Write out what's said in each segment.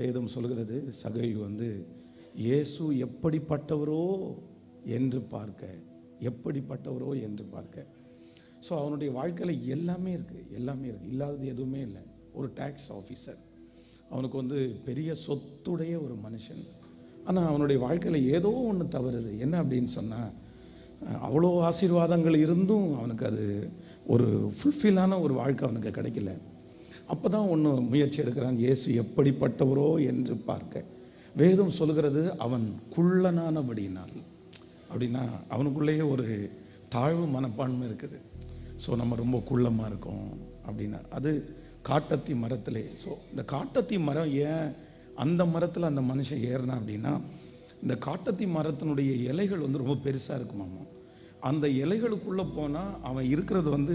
வேதம் சொல்கிறது சகையு வந்து இயேசு எப்படிப்பட்டவரோ என்று பார்க்க எப்படிப்பட்டவரோ என்று பார்க்க. ஸோ அவனுடைய வாழ்க்கையில் எல்லாமே இருக்குது எல்லாமே இருக்குது இல்லாதது எதுவுமே இல்லை. ஒரு டேக்ஸ் ஆஃபீஸர் அவனுக்கு வந்து பெரிய சொத்துடைய ஒரு மனுஷன். ஆனால் அவனுடைய வாழ்க்கையில் ஏதோ ஒன்று தவறுது. என்ன அப்படின்னு சொன்னால் அவ்வளோ ஆசீர்வாதங்கள் இருந்தும் அவனுக்கு அது ஒரு ஃபுல்ஃபில்லான ஒரு வாழ்க்கை அவனுக்கு கிடைக்கல. அப்போ தான் ஒன்று முயற்சி எடுக்கிறான் இயேசு எப்படிப்பட்டவரோ என்று பார்க்க. வேதம் சொல்கிறது அவன் குள்ளனானபடினால் அப்படின்னா அவனுக்குள்ளேயே ஒரு தாழ்வு மனப்பான்மை இருக்குது. ஸோ நம்ம ரொம்ப குள்ளமாக இருக்கோம். அப்படின்னா அது காட்டத்தி மரத்திலே. ஸோ இந்த காட்டத்தி மரம் ஏன் அந்த மரத்தில் அந்த மனுஷன் ஏறினா அப்படின்னா இந்த காட்டத்தி மரத்தினுடைய இலைகள் வந்து ரொம்ப பெருசாக இருக்குமாமா. அந்த இலைகளுக்குள்ளே போனால் அவன் இருக்கிறது வந்து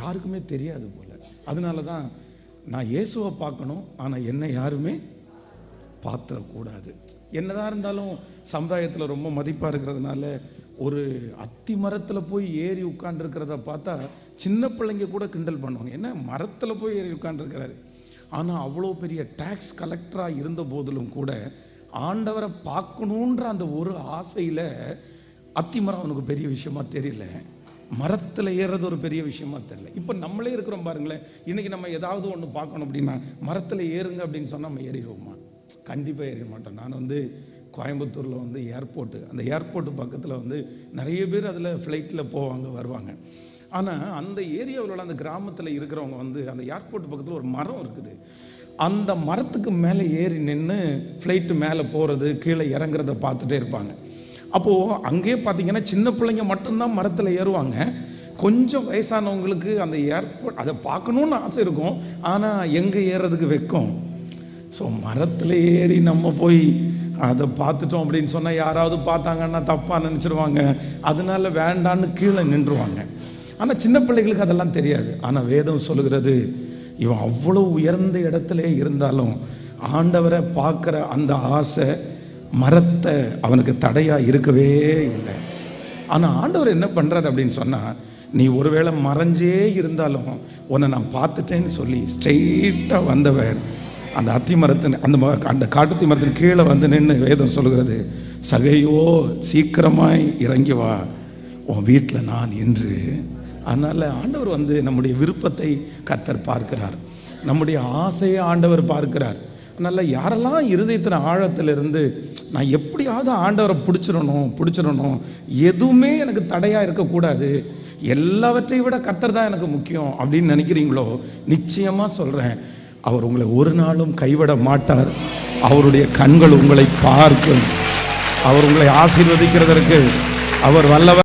யாருக்குமே தெரியாது போல். அதனால தான் நான் இயேசுவை பார்க்கணும் ஆனால் என்னை யாருமே பார்த்துடக்கூடாது. என்னதான் இருந்தாலும் சமுதாயத்தில் ரொம்ப மதிப்பாக இருக்கிறதுனால ஒரு அத்தி மரத்தில் போய் ஏறி உட்காந்துருக்கிறத பார்த்தா சின்ன பிள்ளைங்க கூட கிண்டல் பண்ணுவாங்க. என்ன மரத்தில் போய் ஏறி உட்காண்டிருக்கிறாரு ஆனால் அவ்வளோ பெரிய டேக்ஸ் கலெக்டராக இருந்த போதிலும் கூட ஆண்டவரை பார்க்கணுன்ற அந்த ஒரு ஆசையில் அத்திமரம் அவனுக்கு பெரிய விஷயமா தெரியல. மரத்தில் ஏறுறது ஒரு பெரிய விஷயமா தெரியல. இப்போ நம்மளே இருக்கிறோம் பாருங்களேன். இன்னைக்கு நம்ம ஏதாவது ஒன்று பார்க்கணும் அப்படின்னா மரத்தில் ஏறுங்க அப்படின்னு சொன்னால் நம்ம ஏறிடுவோமா? கண்டிப்பாக ஏறிட மாட்டோம். நான் வந்து கோயம்புத்தூரில் வந்து ஏர்போர்ட்டு அந்த ஏர்போர்ட்டு பக்கத்தில் வந்து நிறைய பேர் அதில் ஃப்ளைட்டில் போவாங்க வருவாங்க. ஆனால் அந்த ஏரியாவில் அந்த கிராமத்தில் இருக்கிறவங்க வந்து அந்த ஏர்போர்ட் பக்கத்தில் ஒரு மரம் இருக்குது. அந்த மரத்துக்கு மேலே ஏறி நின்று ஃப்ளைட்டு மேலே போகிறது கீழே இறங்குறத பார்த்துட்டே இருப்பாங்க. அப்போது அங்கேயே பார்த்தீங்கன்னா சின்ன பிள்ளைங்க மட்டும்தான் மரத்தில் ஏறுவாங்க. கொஞ்சம் வயசானவங்களுக்கு அந்த ஏர்போர்ட் அதை பார்க்கணுன்னு ஆசை இருக்கும். ஆனால் எங்கே ஏறுறதுக்கு வைக்கும்? ஸோ மரத்தில் ஏறி நம்ம போய் அதை பார்த்துட்டோம் அப்படின்னு சொன்னால் யாராவது பார்த்தாங்கன்னா தப்பாக நினச்சிடுவாங்க அதனால வேண்டான்னு கீழே நின்றுவாங்க. ஆனால் சின்ன பிள்ளைகளுக்கு அதெல்லாம் தெரியாது. ஆனால் வேதம் சொல்லுகிறது இவன் அவ்வளோ உயர்ந்த இடத்துல இருந்தாலும் ஆண்டவரை பார்க்குற அந்த ஆசை மரத்தை அவனுக்கு தடையாக இருக்கவே இல்லை. ஆனால் ஆண்டவர் என்ன பண்ணுறாரு அப்படின்னு சொன்னால் நீ ஒருவேளை மறைஞ்சே இருந்தாலும் உன்னை நான் பார்த்துட்டேன்னு சொல்லி ஸ்ட்ரெயிட்டாக வந்தவர் அந்த அத்தி மரத்தின் அந்த ம- அந்த காட்டுத்தி மரத்தின் கீழே வந்து நின்று வேதம் சொல்கிறது சகையோ சீக்கிரமாய் இறங்கி வா. உன் வீட்டில் நான் என்று அதனால் ஆண்டவர் வந்து நம்முடைய விருப்பத்தை கர்த்தர் பார்க்கிறார். நம்முடைய ஆசையை ஆண்டவர் பார்க்கிறார். நல்ல யாரெல்லாம் இருதயத்தின் ஆழத்திலிருந்து நான் எப்படியாவது ஆண்டவரை பிடிச்சிடணும் பிடிச்சிடணும். எதுவுமே எனக்கு தடையாக இருக்கக்கூடாது. எல்லாவற்றையும் விட கத்தர் தான் எனக்கு முக்கியம் அப்படின்னு நினைக்கிறீங்களோ? நிச்சயமாக சொல்கிறேன் அவர் உங்களை ஒரு நாளும் கைவிட மாட்டார். அவருடைய கண்கள் உங்களை பார்க்கும். அவர் உங்களை ஆசீர்வதிக்கிறதற்கு அவர் வல்லவர்.